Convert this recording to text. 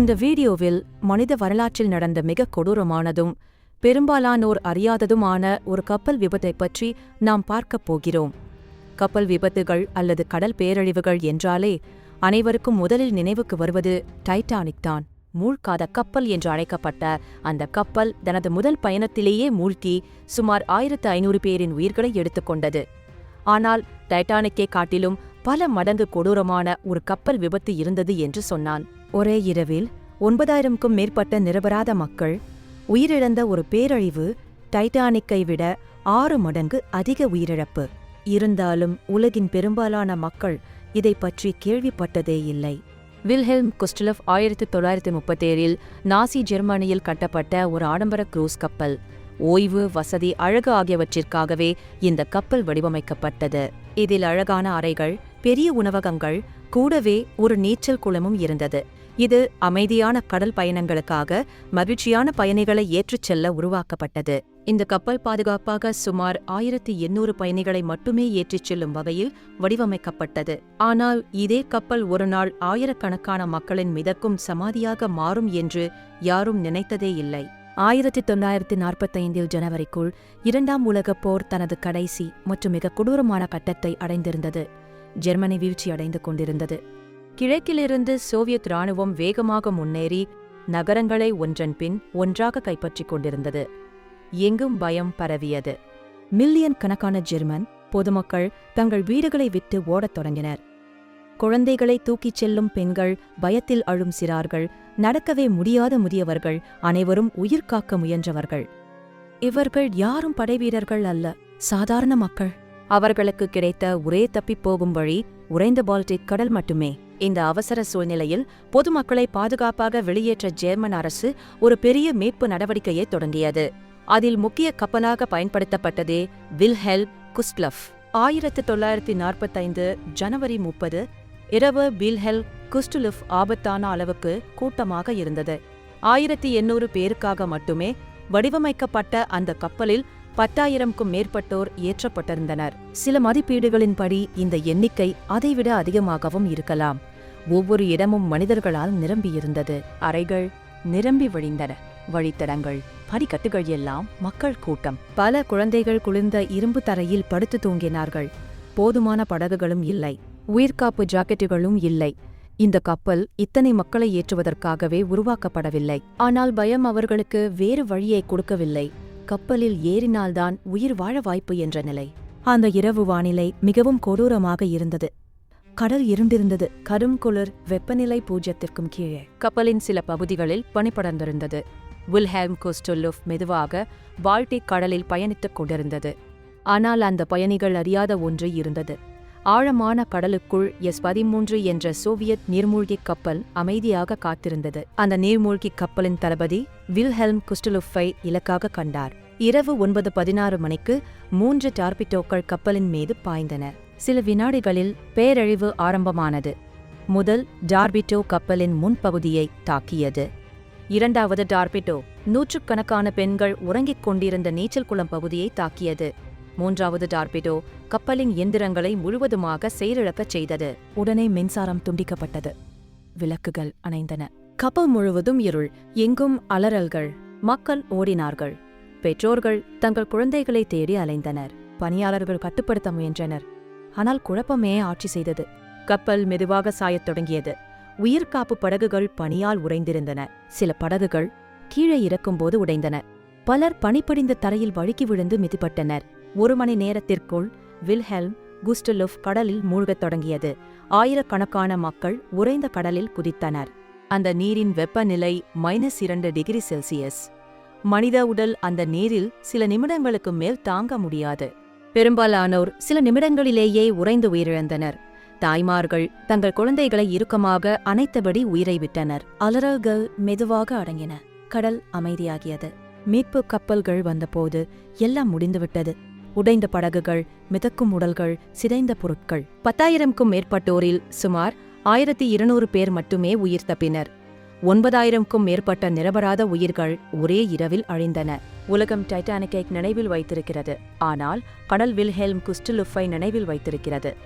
இந்த வீடியோவில் மனித வரலாற்றில் நடந்த மிக கொடூரமானதும் பெரும்பாலானோர் அறியாததுமான ஒரு கப்பல் விபத்தைப் பற்றி நாம் பார்க்கப் போகிறோம். கப்பல் விபத்துகள் அல்லது கடல் பேரழிவுகள் என்றாலே அனைவருக்கும் முதலில் நினைவுக்கு வருவது டைட்டானிக் தான். மூழ்காத கப்பல் என்று அழைக்கப்பட்ட அந்த கப்பல் தனது முதல் பயணத்திலேயே மூழ்கி சுமார் ஆயிரத்து ஐநூறு பேரின் உயிர்களை எடுத்துக்கொண்டது ஆனால் டைட்டானிக்கை காட்டிலும் பல மடங்கு கொடூரமான ஒரு கப்பல் விபத்து இருந்தது என்று சொன்னான். ஒரே இரவில் ஒன்பதாயிரம்க்கும் மேற்பட்ட நிரபராத மக்கள் உயிரிழந்த ஒரு பேரழிவு டைட்டானிக்கை விட ஆறு மடங்கு அதிக உயிரிழப்பு. இருந்தாலும் உலகின் பெரும்பாலான மக்கள் இதை பற்றி கேள்விப்பட்டதே இல்லை. வில்ஹெல்ம் குஸ்டலஃப் ஆயிரத்தி தொள்ளாயிரத்தி முப்பத்தேழில் நாசி ஜெர்மனியில் கட்டப்பட்ட ஒரு ஆடம்பர குரூஸ் கப்பல். ஓய்வு வசதி அழகு ஆகியவற்றிற்காகவே இந்த கப்பல் வடிவமைக்கப்பட்டது. இதில் அழகான அறைகள் பெரிய உணவகங்கள் கூடவே ஒரு நீச்சல் குளமும் இருந்தது. இது அமைதியான கடல் பயணங்களுக்காக மகிழ்ச்சியான பயணிகளை ஏற்றுச் செல்ல உருவாக்கப்பட்டது. இந்த கப்பல் பாதுகாப்பாக சுமார் ஆயிரத்தி எண்ணூறு பயணிகளை மட்டுமே ஏற்றிச் செல்லும் வகையில் வடிவமைக்கப்பட்டது. ஆனால் இதே கப்பல் ஒருநாள் ஆயிரக்கணக்கான மக்களின் மிதக்கும் சமாதியாக மாறும் என்று யாரும் நினைத்ததே இல்லை. ஆயிரத்தி தொள்ளாயிரத்தி நாற்பத்தைந்தில் ஜனவரிக்குள் இரண்டாம் உலகப் போர் தனது கடைசி மற்றும் மிக கொடூரமான கட்டத்தை அடைந்திருந்தது. ஜெர்மனி வீழ்ச்சியடைந்து கொண்டிருந்தது. கிழக்கிலிருந்து சோவியத் இராணுவம் வேகமாக முன்னேறி நகரங்களை ஒன்றன் பின் ஒன்றாக கைப்பற்றிக் கொண்டிருந்தது. எங்கும் பயம் பரவியது. மில்லியன் கணக்கான ஜெர்மன் பொதுமக்கள் தங்கள் வீடுகளை விட்டு ஓடத் தொடங்கினர். குழந்தைகளை தூக்கிச் செல்லும் பெண்கள் பயத்தில் அழும் சிறார்கள் நடக்கவே முடியாத முதியவர்கள் அனைவரும் உயிர் காக்க முயன்றவர்கள். இவர்கள் யாரும் படைவீரர்கள் அல்ல சாதாரண மக்கள். அவர்களுக்கு கிடைத்த ஒரே தப்பிப் போகும் வழி உறைந்த பால்டிக் கடல் மட்டுமே. இந்த அவசர சூழ்நிலையில் பொதுமக்களை பாதுகாப்பாக வெளியேற்ற ஜெர்மன் அரசு ஒரு பெரிய மீட்பு நடவடிக்கையை தொடங்கியது. அதில் முக்கிய கப்பலாக பயன்படுத்தப்பட்டதே வில்ஹெல் குஸ்ட்லஃப் ஆயிரத்து தொள்ளாயிரத்தி நாற்பத்தைந்து ஜனவரி முப்பது இரவு பில்ஹெல் குஸ்டுலுஃப் ஆபத்தான அளவுக்கு கூட்டமாக இருந்தது. ஆயிரத்தி எண்ணூறு பேருக்காக மட்டுமே வடிவமைக்கப்பட்ட அந்த கப்பலில் பத்தாயிரம்க்கும் மேற்பட்டோர் ஏற்றப்பட்டிருந்தனர். சில மதிப்பீடுகளின்படி இந்த எண்ணிக்கை அதைவிட அதிகமாகவும் இருக்கலாம். ஒவ்வொரு இடமும் மனிதர்களால் நிரம்பியிருந்தது. அறைகள் நிரம்பி வழிந்தன. வழித்தடங்கள் படிக்கட்டுகள் எல்லாம் மக்கள் கூட்டம். பல குழந்தைகள் குளிர்ந்த இரும்பு தரையில் படுத்து தூங்கினார்கள். போதுமான படகுகளும் இல்லை. உயிர்காப்பு ஜாக்கெட்டுகளும் இல்லை. இந்த கப்பல் இத்தனை மக்களை ஏற்றுவதற்காகவே உருவாக்கப்படவில்லை. ஆனால் பயம் அவர்களுக்கு வேறு வழியை கொடுக்கவில்லை. கப்பலில் ஏறினால்தான் உயிர் வாழ வாய்ப்பு என்ற நிலை. அந்த இரவு வானிலை மிகவும் கொடூரமாக இருந்தது. கடல் இருண்டிருந்தது. கடும் குளிர் வெப்பநிலை பூஜ்யத்திற்கும் கீழே. கப்பலின் சில பகுதிகளில் பனிப்படர்ந்திருந்தது. வில்ஹேம் கோஸ்டொல்லுஃப் மெதுவாக பால்டிக் கடலில் பயணித்துக் கொண்டிருந்தது. ஆனால் அந்த பயணிகள் அறியாத ஒன்று இருந்தது. ஆழமான கடலுக்குள் எஸ் பதிமூன்று என்ற சோவியத் நீர்மூழ்கிக் கப்பல் அமைதியாக காத்திருந்தது. அந்த நீர்மூழ்கிக் கப்பலின் தளபதி வில்ஹெல்ம் குஸ்டலுஃபை இலக்காக கண்டார். இரவு ஒன்பது பதினாறு மணிக்கு மூன்று டார்பிட்டோக்கள் கப்பலின் மீது பாய்ந்தன. சில வினாடிகளில் பேரழிவு ஆரம்பமானது. முதல் டார்பிட்டோ கப்பலின் முன்பகுதியை தாக்கியது. இரண்டாவது டார்பிட்டோ நூற்றுக்கணக்கான பெண்கள் உறங்கிக் கொண்டிருந்த நீச்சல் குளம் பகுதியை தாக்கியது. மூன்றாவது டார்பிடோ கப்பலின் எந்திரங்களை முழுவதுமாக செயலிழக்கச் செய்தது. உடனே மின்சாரம் துண்டிக்கப்பட்டது. விளக்குகள் அணைந்தன. கப்பல் முழுவதும் இருள். எங்கும் அலறல்கள். மக்கள் ஓடினார்கள். பெற்றோர்கள் தங்கள் குழந்தைகளை தேடி அலைந்தனர். பணியாளர்கள் கட்டுப்படுத்த முயன்றனர். ஆனால் குழப்பமே ஆட்சி செய்தது. கப்பல் மெதுவாக சாயத் தொடங்கியது. உயிர்காப்பு படகுகள் பனியால் உறைந்திருந்தன. சில படகுகள் கீழே இறக்கும்போது உடைந்தன. பலர் பனிப்படிந்த தரையில் வழுக்கி விழுந்து மிதிப்பட்டனர். ஒரு மணி நேரத்திற்குள் வில்ஹெல்ம் குஸ்டலுஃப் கடலில் மூழ்கத் தொடங்கியது. ஆயிரக்கணக்கான மக்கள் உறைந்த கடலில் குதித்தனர். அந்த நீரின் வெப்பநிலை மைனஸ் இரண்டு டிகிரி செல்சியஸ். மனித உடல் அந்த நீரில் சில நிமிடங்களுக்கு மேல் தாங்க முடியாது. பெரும்பாலானோர் சில நிமிடங்களிலேயே உறைந்து உயிரிழந்தனர். தாய்மார்கள் தங்கள் குழந்தைகளை இறுக்கமாக அனைத்தபடி உயிரை விட்டனர். அலறல்கள் மெதுவாக அடங்கின. கடல் அமைதியாகியது. மீட்பு கப்பல்கள் வந்தபோது எல்லாம் முடிந்துவிட்டது. உடைந்த படகுகள் மிதக்கும் உடல்கள் சிதைந்த பொருட்கள். பத்தாயிரம்க்கும் மேற்பட்டோரில் சுமார் ஆயிரத்தி இருநூறு பேர் மட்டுமே உயிர் தப்பினர். ஒன்பதாயிரம்க்கும் மேற்பட்ட நிரபராத உயிர்கள் ஒரே இரவில் அழிந்தன. உலகம் டைட்டானிக்கை நினைவில் வைத்திருக்கிறது. ஆனால் கடல் வில்ஹெல்ம் குஸ்டலுஃபை நினைவில் வைத்திருக்கிறது.